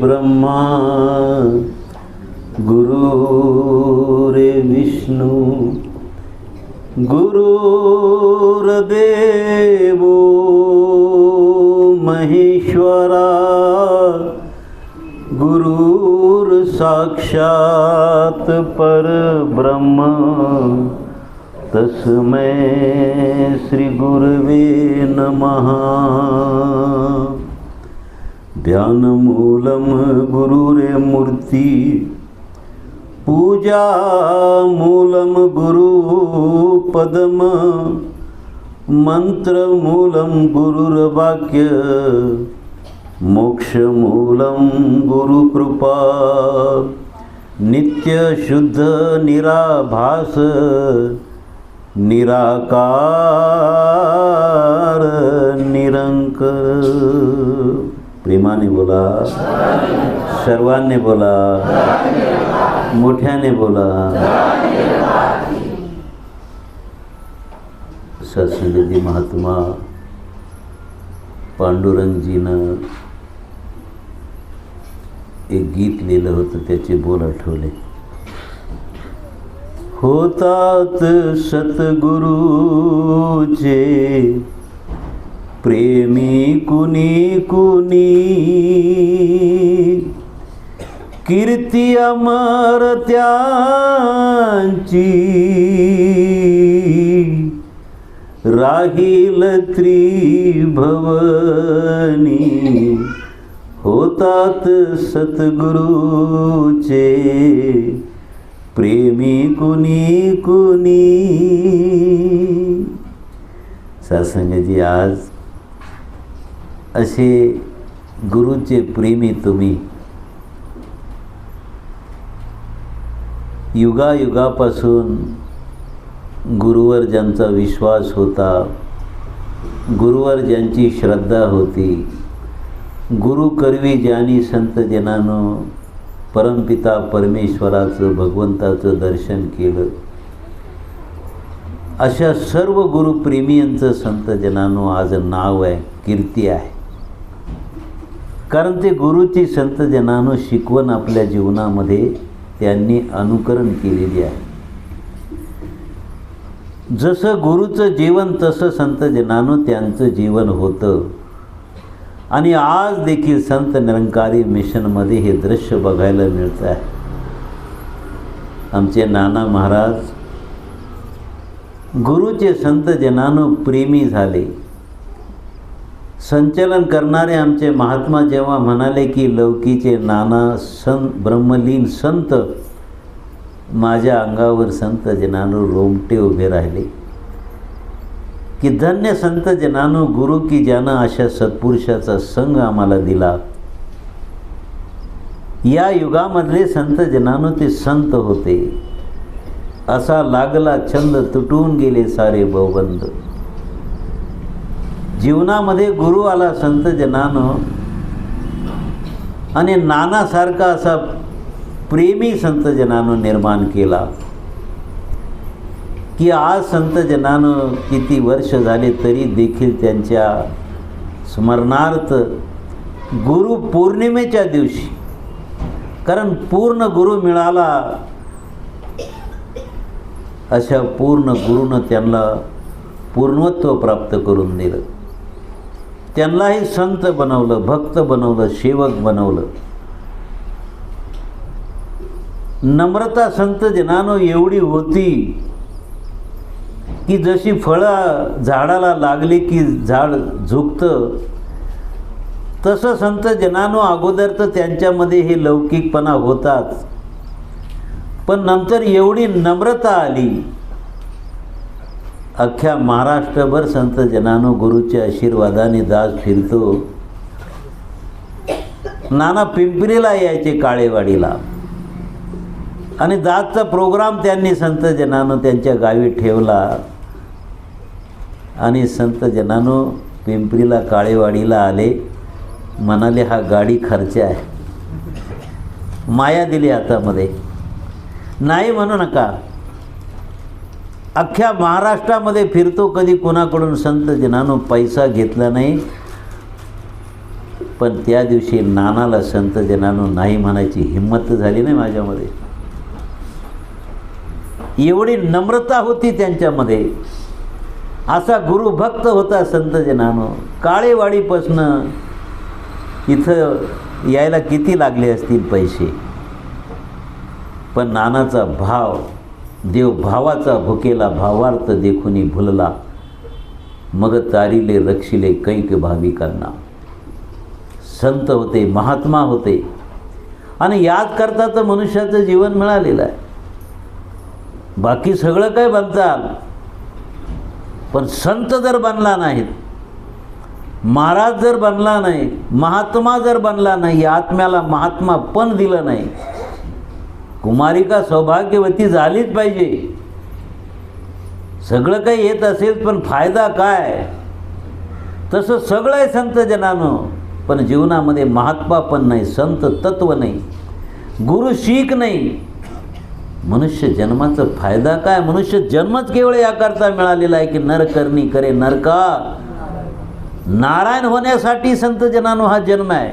ब्रह्मा गुरुरे विष्णू गुरुर्देवो महेश्वरा गुरुर पर परब्रह्म तस्मै श्री गुरवे नमः। ध्यानमूलं गुरुरे मूर्ती। पूजामूलं गुरुपदम मन्त्रमूलं गुरुर्वाक्य मोक्षमूलं गुरुकृपा नित्यशुद्ध निराभास। निराकार निरंकर प्रेमाने बोला सर्वांनी बोला मोठ्याने बोला. सत्संगती महात्मा पांडुरंगजीनं एक गीत लिहिलं होतं त्याचे बोल आठवले. होतात सतगुरूचे प्रेमी कुणी कुणी कीर्ती अमर त्यांची। राहील त्रिभवनी। होतात सतगुरुचे प्रेमी कुणी कुणी सासंगजी आज असे गुरुचे प्रेमी तुम्ही. युगायुगापासून गुरुवर ज्यांचा विश्वास होता गुरुवर ज्यांची श्रद्धा होती गुरु करवी ज्यांनी संत जनानं परमपिता परमेश्वराचं भगवंताचं दर्शन केलं. अशा सर्व गुरुप्रेमियांचं संत जनानो आज नाव आहे कीर्ती आहे. कारण ते गुरुची संत जनानो शिकवण आपल्या जीवनामध्ये त्यांनी अनुकरण केलेली आहे. जसं गुरुचं जीवन तसं संत जनानो त्यांचं जीवन होतं. आणि आज देखील संत निरंकारी मिशनमध्ये हे दृश्य बघायला मिळतं आहे. आमचे नाना महाराज गुरुचे संत जनानो प्रेमी झाले. संचलन करणारे आमचे महात्मा जेव्हा म्हणाले की लौकीचे नाना संत ब्रह्मलीन संत माझ्या अंगावर संत जनानू रोमटे उभे राहिले. की धन्य संत जनानू गुरु की ज्यानं अशा सत्पुरुषाचा संघ आम्हाला दिला. या युगामधले संत जनानू ते संत होते. असा लागला छंद तुटून गेले सारे बहुबंध जीवनामध्ये गुरु आला संत जनानं आणि नानासारखा असा प्रेमी संत जनानं निर्माण केला. की आज संत जनानं किती वर्ष झाले तरी देखील त्यांच्या स्मरणार्थ गुरु पौर्णिमेच्या दिवशी कारण पूर्ण गुरु मिळाला अशा पूर्ण गुरुनं त्यांना पूर्णत्व प्राप्त करून दिलं. त्यांनाही संत बनवलं भक्त बनवलं सेवक बनवलं. नम्रता संत जनानो एवढी होती की जशी फळं झाडाला लागली की झाड झुकतं तसं संत जनानो अगोदर तर त्यांच्यामध्ये हे लौकिकपणा होताच. पण नंतर एवढी नम्रता आली अख्ख्या महाराष्ट्रभर संत जनानो गुरुच्या आशीर्वादाने दास फिरतो. नाना पिंपरीला यायचे काळेवाडीला. आणि दासचा प्रोग्राम त्यांनी संत जनानो त्यांच्या गावी ठेवला. आणि संत जनानो पिंपरीला काळेवाडीला आले. म्हणाले हा गाडी खर्च आहे. माया दिली हातामध्ये. नाही म्हणू नका. अख्ख्या महाराष्ट्रामध्ये फिरतो कधी कोणाकडून संत जनानो पैसा घेतला नाही. पण त्या दिवशी नानाला संत जनानो नाही म्हणायची हिंमत झाली नाही माझ्यामध्ये. एवढी नम्रता होती त्यांच्यामध्ये. असा गुरुभक्त होता संत जनानो. काळेवाडीपासनं इथं यायला किती लागले असतील पैसे? पण नानाचा भाव देव भावाचा भुकेला भावार्थ देखुनी भुलला मग तारिले रक्षिले कैक भाविकांना. संत होते महात्मा होते आणि याद करता तर मनुष्याचं जीवन मिळालेलं आहे. बाकी सगळं काय बनतात पण संत जर बनला नाहीत महाराज जर बनला नाही महात्मा जर बनला नाही आत्म्याला महात्मा पण दिलं नाही कुमारिका सौभाग्यवती झालीच पाहिजे. सगळं काही येत असेल पण फायदा काय? तसं सगळं आहे संत जनानं पण जीवनामध्ये महात्मा पण नाही संत तत्व नाही गुरु शीख नाही. मनुष्य जन्माचा फायदा काय? मनुष्य जन्मच केवळ याकरता मिळालेला आहे की नरकर्णी करे नरका. नारायण होण्यासाठी संत जनानो हा जन्म आहे.